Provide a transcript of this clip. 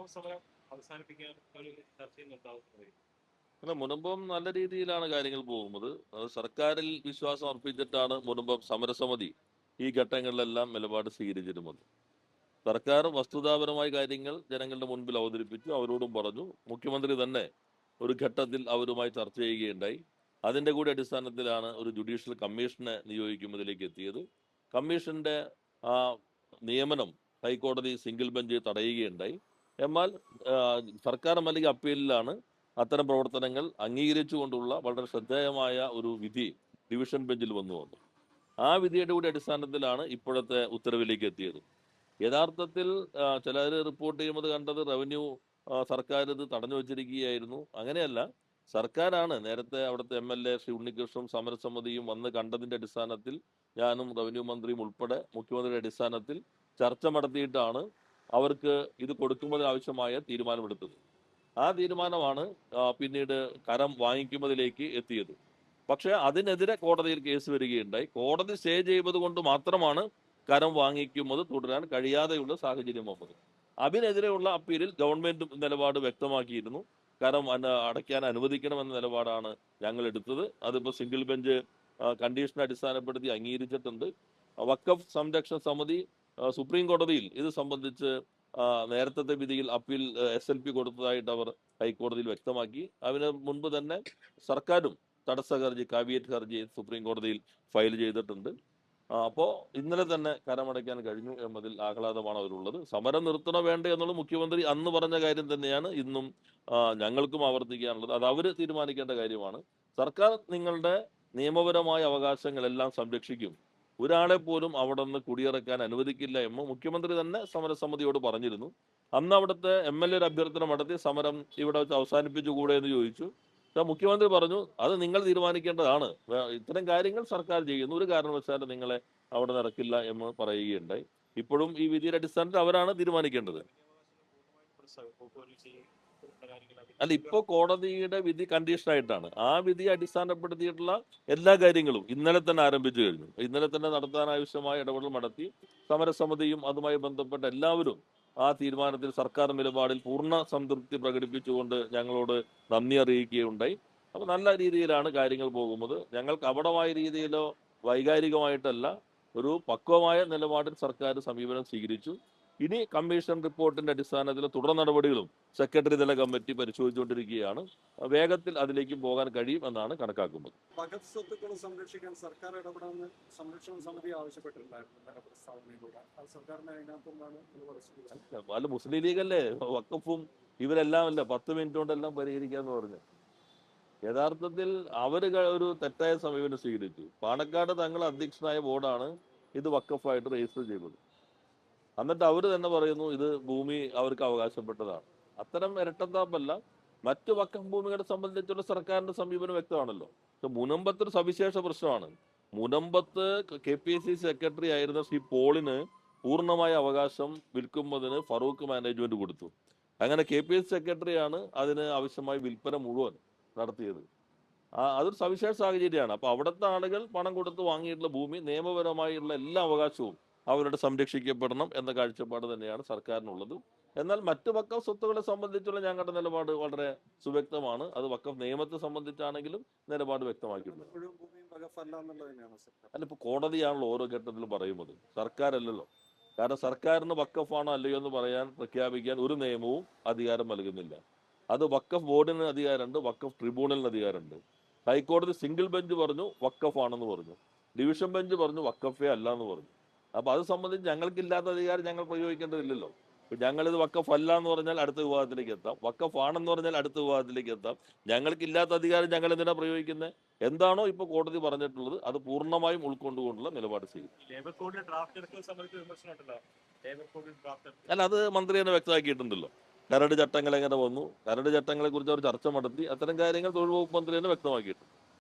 നിയമ സമരം അവസാനിപ്പിക്കാൻ ഒരു നിർത്താവുന്നത് അല്ല മുനമ്പം നല്ല രീതിയിലാണ് കാര്യങ്ങൾ പോകുന്നത്. അത് സർക്കാരിൽ വിശ്വാസം അർപ്പിച്ചിട്ടാണ് മുനമ്പം സമരസമിതി ഈ ഘട്ടങ്ങളിലെല്ലാം നിലപാട് സ്വീകരിച്ചിരുന്നത്. സർക്കാർ വസ്തുതാപരമായ കാര്യങ്ങൾ ജനങ്ങളുടെ മുൻപിൽ അവതരിപ്പിച്ചു അവരോടും പറഞ്ഞു. മുഖ്യമന്ത്രി തന്നെ ഒരു ഘട്ടത്തിൽ അവരുമായി ചർച്ച ചെയ്യുകയുണ്ടായി. അതിന്റെ കൂടി അടിസ്ഥാനത്തിലാണ് ഒരു ജുഡീഷ്യൽ കമ്മീഷനെ നിയോഗിക്കുന്നതിലേക്ക് എത്തിയത്. കമ്മീഷന്റെ ആ നിയമനം ഹൈക്കോടതി സിംഗിൾ ബെഞ്ച് തടയുകയുണ്ടായി. എന്നാൽ സർക്കാർ നൽകിയ അപ്പീലിലാണ് അത്തരം പ്രവർത്തനങ്ങൾ അംഗീകരിച്ചുകൊണ്ടുള്ള വളരെ ശ്രദ്ധേയമായ ഒരു വിധി ഡിവിഷൻ ബെഞ്ചിൽ വന്നു വന്നു ആ വിധിയുടെ കൂടി അടിസ്ഥാനത്തിലാണ് ഇപ്പോഴത്തെ ഉത്തരവിലേക്ക് എത്തിയത്. യഥാർത്ഥത്തിൽ ചിലർ റിപ്പോർട്ട് ചെയ്യുമ്പോൾ കണ്ടത് റവന്യൂ സർക്കാർ ഇത് തടഞ്ഞു വെച്ചിരിക്കുകയായിരുന്നു. അങ്ങനെയല്ല സർക്കാരാണ് നേരത്തെ അവിടുത്തെ എം എൽ എ ശ്രീ ഉണ്ണികൃഷ്ണനും സമരസമിതിയും വന്ന് കണ്ടതിന്റെ അടിസ്ഥാനത്തിൽ ഞാനും റവന്യൂ മന്ത്രിയും ഉൾപ്പെടെ മുഖ്യമന്ത്രിയുടെ അടിസ്ഥാനത്തിൽ ചർച്ച നടത്തിയിട്ടാണ് അവർക്ക് ഇത് കൊടുക്കുന്നതിന് ആവശ്യമായ തീരുമാനമെടുത്തത്. ആ തീരുമാനമാണ് പിന്നീട് കരം വാങ്ങിക്കുന്നതിലേക്ക് എത്തിയത്. പക്ഷേ അതിനെതിരെ കോടതിയിൽ കേസ് വരികയുണ്ടായി. കോടതി സ്റ്റേ ചെയ്യുന്നത് കൊണ്ട് മാത്രമാണ് കരം വാങ്ങിക്കുന്നത് തുടരാൻ കഴിയാതെയുള്ള സാഹചര്യം വന്നത്. അതിനെതിരെയുള്ള അപ്പീലിൽ ഗവൺമെന്റ് നിലപാട് വ്യക്തമാക്കിയിരുന്നു. കരം അടയ്ക്കാൻ അനുവദിക്കണമെന്ന നിലപാടാണ് ഞങ്ങൾ എടുത്തത് അതിപ്പോൾ സിംഗിൾ ബെഞ്ച് കണ്ടീഷൻ അടിസ്ഥാനപ്പെടുത്തി അംഗീകരിച്ചിട്ടുണ്ട്. വക്കഫ് സംരക്ഷണ സമിതി സുപ്രീം കോടതിയിൽ ഇത് സംബന്ധിച്ച് നേരത്തെ വിധിയിൽ അപ്പീൽ എസ് എൽ പി കൊടുത്തതായിട്ട് അവർ ഹൈക്കോടതിയിൽ വ്യക്തമാക്കി. അതിന് മുൻപ് തന്നെ സർക്കാരും തടസ്സ ഹർജി കാവിയറ്റ് ഹർജി സുപ്രീം കോടതിയിൽ ഫയൽ ചെയ്തിട്ടുണ്ട്. അപ്പോൾ അപ്പോ ഇന്നലെ തന്നെ കരമടയ്ക്കാൻ കഴിഞ്ഞു എന്നതിൽ ആഹ്ലാദമാണ് അവരുള്ളത്. സമരം നിർത്തണോ വേണ്ട എന്നുള്ള മുഖ്യമന്ത്രി അന്ന് പറഞ്ഞ കാര്യം തന്നെയാണ് ഇന്നും ഞങ്ങൾക്കും ആവർത്തിക്കാനുള്ളത്. അത് അവർ തീരുമാനിക്കേണ്ട കാര്യമാണ്. സർക്കാർ നിങ്ങളുടെ നിയമപരമായ അവകാശങ്ങളെല്ലാം സംരക്ഷിക്കും. ഒരാളെ പോലും അവിടെ നിന്ന് കുടിയിറക്കാൻ അനുവദിക്കില്ല എന്ന് മുഖ്യമന്ത്രി തന്നെ സമരസമിതിയോട് പറഞ്ഞിരുന്നു. അന്ന് അവിടുത്തെ എം എൽ എ ഒരു അഭ്യർത്ഥന നടത്തി സമരം ഇവിടെ വെച്ച് അവസാനിപ്പിച്ചുകൂടെ എന്ന് ചോദിച്ചു. മുഖ്യമന്ത്രി പറഞ്ഞു അത് നിങ്ങൾ തീരുമാനിക്കേണ്ടതാണ്. ഇത്തരം കാര്യങ്ങൾ സർക്കാർ ചെയ്യുന്നു. ഒരു കാരണവശാലും നിങ്ങളെ അവിടെ ഇറക്കില്ല എന്ന് പറയുകയുണ്ടായി. ഇപ്പോഴും ഈ വിധിയുടെ അടിസ്ഥാനത്തിൽ അവരാണ് തീരുമാനിക്കേണ്ടത്. അല്ല ഇപ്പോ കോടതിയുടെ വിധി കണ്ടീഷൻ ആയിട്ടാണ്. ആ വിധി അടിസ്ഥാനപ്പെടുത്തിയിട്ടുള്ള എല്ലാ കാര്യങ്ങളും ഇന്നലെ തന്നെ ആരംഭിച്ചു കഴിഞ്ഞു. ഇന്നലെ തന്നെ നടത്താൻ ആവശ്യമായ ഇടപെടൽ നടത്തി സമരസമിതിയും അതുമായി ബന്ധപ്പെട്ട എല്ലാവരും ആ തീരുമാനത്തിൽ സർക്കാർ നിലപാടിൽ പൂർണ സംതൃപ്തി പ്രകടിപ്പിച്ചുകൊണ്ട് ഞങ്ങളോട് നന്ദി അറിയിക്കുകയുണ്ടായി. അപ്പൊ നല്ല രീതിയിലാണ് കാര്യങ്ങൾ പോകുന്നത്. ഞങ്ങൾക്ക് അപടമായ രീതിയിലോ വൈകാരികമായിട്ടല്ല ഒരു പക്വമായ നിലപാടിൽ സർക്കാർ സമീപനം സ്വീകരിച്ചു. ഇനി കമ്മീഷൻ റിപ്പോർട്ടിന്റെ അടിസ്ഥാനത്തിൽ തുടർ നടപടികളും സെക്രട്ടറി തല കമ്മിറ്റി പരിശോധിച്ചുകൊണ്ടിരിക്കുകയാണ്. വേഗത്തിൽ അതിലേക്ക് പോകാൻ കഴിയും എന്നാണ് കണക്കാക്കുന്നത്. സ്വത്തുക്കൾ സംരക്ഷിക്കാൻ സർക്കാർ സംരക്ഷണ സമിതി ആവശ്യപ്പെട്ടിട്ടുണ്ടായിരുന്നു. അല്ല മുസ്ലിം ലീഗ് അല്ലേ വക്കഫും ഇവരെല്ലാം അല്ല പത്ത് മിനിറ്റ് കൊണ്ടെല്ലാം പരിഹരിക്കാന്ന് പറഞ്ഞു. യഥാർത്ഥത്തിൽ അവർ ഒരു തെറ്റായ സമീപനം സ്വീകരിച്ചു. പാണക്കാട് തങ്ങൾ അധ്യക്ഷനായ ബോർഡാണ് ഇത് വക്കഫായിട്ട് രജിസ്റ്റർ ചെയ്തത്. എന്നിട്ട് അവർ തന്നെ പറയുന്നു ഇത് ഭൂമി അവർക്ക് അവകാശപ്പെട്ടതാണ്. അത്തരം ഇരട്ടത്താപ്പല്ല. മറ്റു വക്കം ഭൂമികളെ സംബന്ധിച്ചുള്ള സർക്കാരിന്റെ സമീപനം വ്യക്തമാണല്ലോ. പക്ഷെ മുനമ്പത്തൊരു സവിശേഷ പ്രശ്നമാണ്. മുനമ്പത്ത് കെ പി സി സെക്രട്ടറി ആയിരുന്ന ശ്രീ പോളിന് പൂർണമായ അവകാശം വിൽക്കുന്നതിന് ഫറൂഖ് മാനേജ്മെന്റ് കൊടുത്തു. അങ്ങനെ കെ പി എസ് സെക്രട്ടറിയാണ് അതിന് ആവശ്യമായ വിൽപ്പന മുഴുവൻ നടത്തിയത്. അതൊരു സവിശേഷ സാഹചര്യമാണ്. അപ്പൊ അവിടുത്തെ ആളുകൾ പണം കൊടുത്ത് വാങ്ങിയിട്ടുള്ള ഭൂമി നിയമപരമായുള്ള എല്ലാ അവകാശവും അവരുടെ സംരക്ഷിക്കപ്പെടണം എന്ന കാഴ്ചപ്പാട് തന്നെയാണ് സർക്കാരിനുള്ളത്. എന്നാൽ മറ്റു വക്കഫ് സ്വത്തുക്കളെ സംബന്ധിച്ചുള്ള ഞങ്ങളുടെ നിലപാട് വളരെ സുവ്യക്തമാണ്. അത് വക്കഫ് നിയമത്തെ സംബന്ധിച്ചാണെങ്കിലും നിലപാട് വ്യക്തമാക്കിയിട്ടുണ്ട്. അല്ല ഇപ്പൊ കോടതിയാണല്ലോ ഓരോ ഘട്ടത്തിലും പറയുന്നത്. സർക്കാരല്ലല്ലോ. കാരണം സർക്കാരിന് വക്കഫാണോ അല്ലയോ എന്ന് പറയാൻ പ്രഖ്യാപിക്കാൻ ഒരു നിയമവും അധികാരം നൽകുന്നില്ല. അത് വക്കഫ് ബോർഡിന് അധികാരമുണ്ട് വക്കഫ് ട്രിബ്യൂണലിന് അധികാരമുണ്ട്. ഹൈക്കോടതി സിംഗിൾ ബെഞ്ച് പറഞ്ഞു വക്കഫാണെന്ന് പറഞ്ഞു. ഡിവിഷൻ ബെഞ്ച് പറഞ്ഞു വക്കഫേ അല്ല എന്ന് പറഞ്ഞു. അപ്പൊ അത് സംബന്ധിച്ച് ഞങ്ങൾക്കില്ലാത്ത അധികാരം ഞങ്ങൾ പ്രയോഗിക്കേണ്ടതില്ലല്ലോ. ഞങ്ങളിത് വക്കഫ് അല്ല എന്ന് പറഞ്ഞാൽ അടുത്ത വിവാദത്തിലേക്ക് എത്താം. വക്കഫ് ആണെന്ന് പറഞ്ഞാൽ അടുത്ത വിവാദത്തിലേക്ക് എത്താം. ഞങ്ങൾക്കില്ലാത്ത അധികാരം ഞങ്ങൾ എന്തിനാ പ്രയോഗിക്കുന്നത് എന്താണോ ഇപ്പൊ കോടതി പറഞ്ഞിട്ടുള്ളത്. അത് പൂർണമായും ഉൾക്കൊണ്ടുകൊണ്ടുള്ള നിലപാട് ചെയ്യും അല്ല അത് മന്ത്രി തന്നെ വ്യക്തമാക്കിയിട്ടുണ്ടല്ലോ. കരട് ചട്ടങ്ങൾ എങ്ങനെ വന്നു? കരട് ചട്ടങ്ങളെ കുറിച്ച് അവർ ചർച്ച നടത്തി. അത്തരം കാര്യങ്ങൾ തൊഴിൽ വകുപ്പ് മന്ത്രി തന്നെ വ്യക്തമാക്കിയിട്ടുണ്ട്.